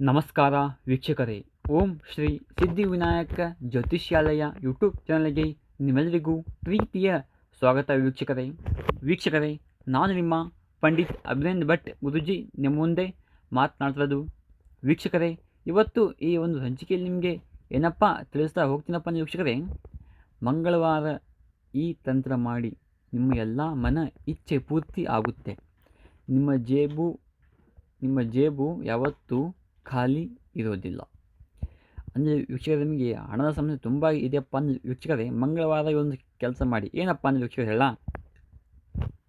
ನಮಸ್ಕಾರ ವೀಕ್ಷಕರೇ. ಓಂ ಶ್ರೀ ಸಿದ್ಧಿವಿನಾಯಕ ಜ್ಯೋತಿಷ್ಯಾಲಯ ಯೂಟ್ಯೂಬ್ ಚಾನಲ್ಗೆ ನಿಮ್ಮೆಲ್ಲರಿಗೂ ಪ್ರೀತಿಯ ಸ್ವಾಗತ ವೀಕ್ಷಕರೇ. ವೀಕ್ಷಕರೇ, ನಾನು ನಿಮ್ಮ ಪಂಡಿತ್ ಅಭಿನಂದ್ ಭಟ್ ಗುರುಜಿ ನಿಮ್ಮ ಮುಂದೆ ಮಾತನಾಡ್ತಿರೋದು ವೀಕ್ಷಕರೇ, ಇವತ್ತು ಈ ಒಂದು ಸಂಚಿಕೆಯಲ್ಲಿ ನಿಮಗೆ ಏನಪ್ಪ ತಿಳಿಸ್ತಾ ಹೋಗ್ತೀನಪ್ಪ ವೀಕ್ಷಕರೇ? ಮಂಗಳವಾರ ಈ ತಂತ್ರ ಮಾಡಿ ನಿಮ್ಮ ಎಲ್ಲ ಮನ ಇಚ್ಛೆ ಪೂರ್ತಿ ಆಗುತ್ತೆ. ನಿಮ್ಮ ಜೇಬು ನಿಮ್ಮ ಜೇಬು ಯಾವತ್ತೂ ಖಾಲಿ ಇರೋದಿಲ್ಲ. ಅಂದರೆ ವೀಕ್ಷಕರೇ, ನಿಮಗೆ ಹಣದ ಸಮಸ್ಯೆ ತುಂಬ ಇದೆಯಪ್ಪ ಅಂದರೆ ವೀಕ್ಷಕರೇ, ಮಂಗಳವಾರ ಒಂದು ಕೆಲಸ ಮಾಡಿ. ಏನಪ್ಪ ಅಂದರೆ ವೀಕ್ಷಕರು ಹೇಳ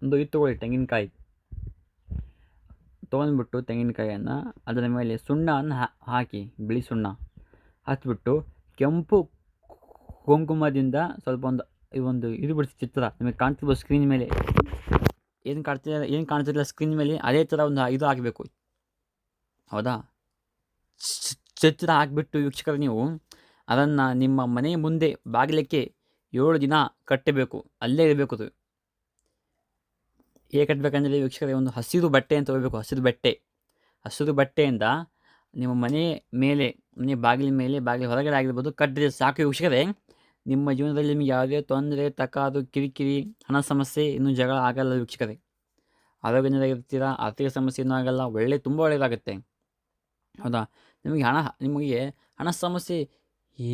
ಒಂದು ಇದು ತೊಗೊಳ್ಳಿ, ತೆಂಗಿನಕಾಯಿ. ತೊಗೊಂಡ್ಬಿಟ್ಟು ತೆಂಗಿನಕಾಯಿಯನ್ನು ಅದರ ಮೇಲೆ ಸುಣ್ಣವನ್ನು ಹಾಕಿ, ಬಿಳಿ ಸುಣ್ಣ ಹಚ್ಚಿಬಿಟ್ಟು ಕೆಂಪು ಕುಂಕುಮದಿಂದ ಸ್ವಲ್ಪ ಒಂದು ಈ ಒಂದು ಇದು ಬಿಡಿಸಿ ಚಿತ್ರ. ನಿಮಗೆ ಕಾಣ್ತಿರ್ಬೋದು ಸ್ಕ್ರೀನ್ ಮೇಲೆ. ಏನು ಕಾಣ್ತಿಲ್ಲ ಏನು ಕಾಣ್ತಿಲ್ಲ ಸ್ಕ್ರೀನ್ ಮೇಲೆ, ಅದೇ ಥರ ಒಂದು ಇದು ಹಾಕಬೇಕು. ಹೌದಾ? ಚ- ಚಿತ್ರ ಹಾಕಿಬಿಟ್ಟು ವೀಕ್ಷಕರು ನೀವು, ಅದನ್ನು ನಿಮ್ಮ ಮನೆ ಮುಂದೆ ಬಾಗಿಲಕ್ಕೆ ಏಳು ದಿನ ಕಟ್ಟಬೇಕು, ಅಲ್ಲೇ ಇರಬೇಕು ಅದು. ಹೇಗೆ ಕಟ್ಟಬೇಕಂದ್ರೆ ವೀಕ್ಷಕರೇ, ಒಂದು ಹಸಿರು ಬಟ್ಟೆ ಅಂತ ಹೋಗಬೇಕು ಹಸಿರು ಬಟ್ಟೆ. ಹಸಿರು ಬಟ್ಟೆಯಿಂದ ನಿಮ್ಮ ಮನೆ ಮೇಲೆ, ಮನೆ ಬಾಗಿಲ ಮೇಲೆ, ಬಾಗಿಲು ಹೊರಗಡೆ ಆಗಿರ್ಬೋದು, ಕಟ್ಟಿದ್ರೆ ಸಾಕು ವೀಕ್ಷಕರೇ. ನಿಮ್ಮ ಜೀವನದಲ್ಲಿ ನಿಮಗೆ ಯಾವುದೇ ತೊಂದರೆ, ತಕಾದು, ಕಿರಿಕಿರಿ, ಹಣ ಸಮಸ್ಯೆ, ಇನ್ನೂ ಜಗಳ ಆಗಲ್ಲ ವೀಕ್ಷಕರೇ. ಆರೋಗ್ಯದಿಂದಾಗಿರ್ತೀರ ಆರ್ಥಿಕ ಸಮಸ್ಯೆ ಇನ್ನೂ ಆಗಲ್ಲ, ಒಳ್ಳೆ, ತುಂಬ ಒಳ್ಳೆಯದಾಗುತ್ತೆ ಹೌದಾ? ನಿಮಗೆ ಹಣ ನಿಮಗೆ ಹಣ ಸಮಸ್ಯೆ ಈ,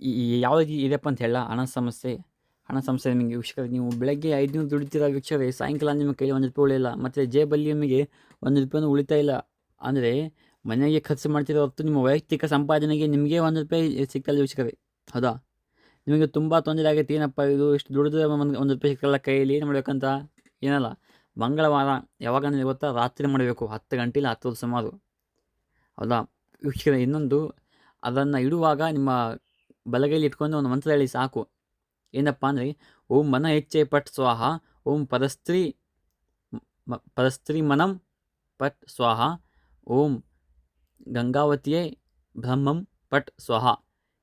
ಈ- ಈ ಯಾವ ರೀತಿ ಇದೆಯಪ್ಪ ಅಂತ ಹೇಳ ಹಣ ಸಮಸ್ಯೆ ಹಣ ಸಮಸ್ಯೆ ನಿಮಗೆ ವಿಷಯ ನೀವು ಬೆಳಗ್ಗೆ ಐದುನೂರು ದುಡಿತೀರ ವೀಕ್ಷಕರೇ? ಸಾಯಂಕಾಲ ನಿಮ್ಮ ಕೈಲಿ ಒಂದು ರೂಪಾಯಿ ಉಳಿಯಿಲ್ಲ, ಮತ್ತು ಜೇಬಲ್ಲಿ ನಿಮಗೆ ಒಂದು ರೂಪಾಯಿನೂ ಉಳಿತಾ ಇಲ್ಲ. ಅಂದರೆ ಮನೆಗೆ ಖರ್ಚು ಮಾಡ್ತಿರೋ ಹೊರತು ನಿಮ್ಮ ವೈಯಕ್ತಿಕ ಸಂಪಾದನೆಗೆ ನಿಮಗೆ ಒಂದು ರೂಪಾಯಿ ಸಿಕ್ಕಲ್ಲ ವೀಕ್ಷಕರೇ. ಹೌದಾ? ನಿಮಗೆ ತುಂಬ ತೊಂದರೆ ಆಗುತ್ತೆ. ಏನಪ್ಪ ಇದು? ಇಷ್ಟು ದುಡಿದ್ರೆ ಒಂದು ಒಂದು ರೂಪಾಯಿ ಸಿಕ್ಕಲ್ಲ ಕೈಯಲ್ಲಿ? ಏನು ಮಾಡಬೇಕಂತ? ಏನಲ್ಲ. ಮಂಗಳವಾರ ಯಾವಾಗ ಗೊತ್ತಾ ರಾತ್ರಿ ಮಾಡಬೇಕು, ಹತ್ತು ಗಂಟೆಲಿ ಹತ್ತು ಸುಮಾರು. ಹೌದಾ? ವೀಕ್ಷಕರ, ಇನ್ನೊಂದು, ಅದನ್ನು ಇಡುವಾಗ ನಿಮ್ಮ ಬಲಗೈಲಿ ಇಟ್ಕೊಂಡು ಒಂದು ಮಂತ್ರ ಹೇಳಿ ಸಾಕು. ಏನಪ್ಪ ಅಂದರೆ, ಓಂ ಮನ ಹೆಚ್ಚೆ ಪಟ್ ಸ್ವಾಹ, ಓಂ ಪರಸ್ತ್ರೀ ಪರಸ್ತ್ರೀ ಮನಂ ಪಟ್ ಸ್ವಾಹ, ಓಂ ಗಂಗಾವತಿಯೇ ಬ್ರಹ್ಮಂ ಪಟ್ ಸ್ವಾಹ.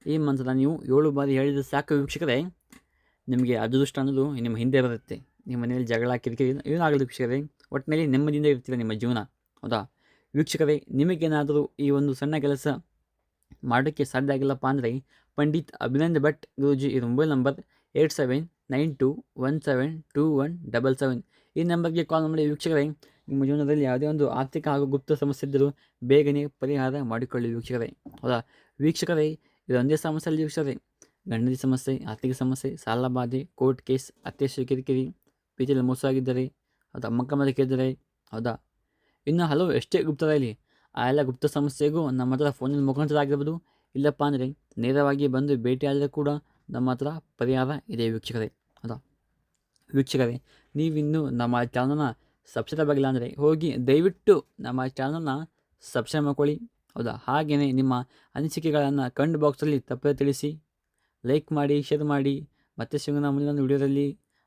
ಈ ಮಂತ್ರ ನೀವು ಏಳು ಬಾರಿ ಹೇಳಿದ ಸಾಕು ವೀಕ್ಷಕರೇ. ನಿಮಗೆ ಅದೃಷ್ಟ ಅನ್ನೋದು ನಿಮ್ಮ ಹಿಂದೆ ಬರುತ್ತೆ. ನಿಮ್ಮ ಮನೆಯಲ್ಲಿ ಜಗಳ, ಕಿರಿಕಿರಿ ಏನಾಗಲಿ ವೀಕ್ಷಕರೇ ಒಟ್ಟಿನಲ್ಲಿ ನೆಮ್ಮದಿಯಿಂದ ಇರ್ತೀರ ನಿಮ್ಮ ಜೀವನ, ಹೌದಾ? ವೀಕ್ಷಕರೇ, ನಿಮಗೇನಾದರೂ ಈ ಒಂದು ಸಣ್ಣ ಕೆಲಸ ಮಾಡೋಕ್ಕೆ ಸಾಧ್ಯ ಆಗಿಲ್ಲಪ್ಪ ಅಂದರೆ ಪಂಡಿತ್ ಅಭಿನಂದ್ ಭಟ್ ಗುರುಜಿ ಇದು mobile number eight seven nine two one seven two one double seven. ಈ ನಂಬರ್ಗೆ ಕಾಲ್ ಮಾಡಿ ವೀಕ್ಷಕರೇ, ನಿಮ್ಮ ಜೀವನದಲ್ಲಿ ಯಾವುದೇ ಒಂದು ಆರ್ಥಿಕ ಹಾಗೂ ಗುಪ್ತ ಸಮಸ್ಯೆ ಇದ್ದರೂ ಬೇಗನೆ ಪರಿಹಾರ ಮಾಡಿಕೊಳ್ಳಿ ವೀಕ್ಷಕರೇ, ಹೌದಾ? ವೀಕ್ಷಕರೇ ಇದೊಂದೇ ಸಮಸ್ಯೆ ಅಲ್ಲ ವೀಕ್ಷಕರೇ. ಗಂಡದ ಸಮಸ್ಯೆ, ಆರ್ಥಿಕ ಸಮಸ್ಯೆ, ಸಾಲ ಬಾಧೆ ಕೋರ್ಟ್ ಕೇಸ್ ಅತ್ಯಾಶ ಕಿರಿಕಿರಿ ಪ್ರೀತಿಯಲ್ಲಿ ಮೋಸ ಅದು ಅಮ್ಮಕ್ಕ ಮಾತ್ರ ಕೇಳಿದರೆ, ಹೌದಾ? ಇನ್ನು ಹಲವು ಎಷ್ಟೇ ಗುಪ್ತರ ಇಲ್ಲಿ ಆ ಎಲ್ಲ ಗುಪ್ತ ಸಮಸ್ಯೆಗೂ ನಮ್ಮ ಹತ್ರ ಫೋನಲ್ಲಿ ಮುಖಾಂತರಾಗಿರ್ಬೋದು ಇಲ್ಲಪ್ಪ ಅಂದರೆ ನೇರವಾಗಿ ಬಂದು ಭೇಟಿಯಾದರೆ ಕೂಡ ನಮ್ಮ ಹತ್ರ ಪರಿಹಾರ ಇದೆ ವೀಕ್ಷಕರೇ. ಹೌದಾ? ವೀಕ್ಷಕರೇ, ನೀವಿನ್ನೂ ನಮ್ಮ ಚಾನಲ್ನ ಸಬ್ಸ್ಕ್ರೈಬ್ ಆಗಿಲ್ಲ ಅಂದರೆ ಹೋಗಿ ದಯವಿಟ್ಟು ನಮ್ಮ ಚಾನಲ್ನ ಸಬ್ಸ್ಕ್ರೈಬ್ ಮಾಡ್ಕೊಳ್ಳಿ. ಹೌದಾ? ಹಾಗೆಯೇ ನಿಮ್ಮ ಅನಿಸಿಕೆಗಳನ್ನು ಕಂಡು ಬಾಕ್ಸಲ್ಲಿ ತಪ್ಪದೆ ತಿಳಿಸಿ, ಲೈಕ್ ಮಾಡಿ, ಶೇರ್ ಮಾಡಿ, ಮತ್ತೆ ಸಿಗೋಣ ಮುಂದಿನ ವಿಡಿಯೋದಲ್ಲಿ.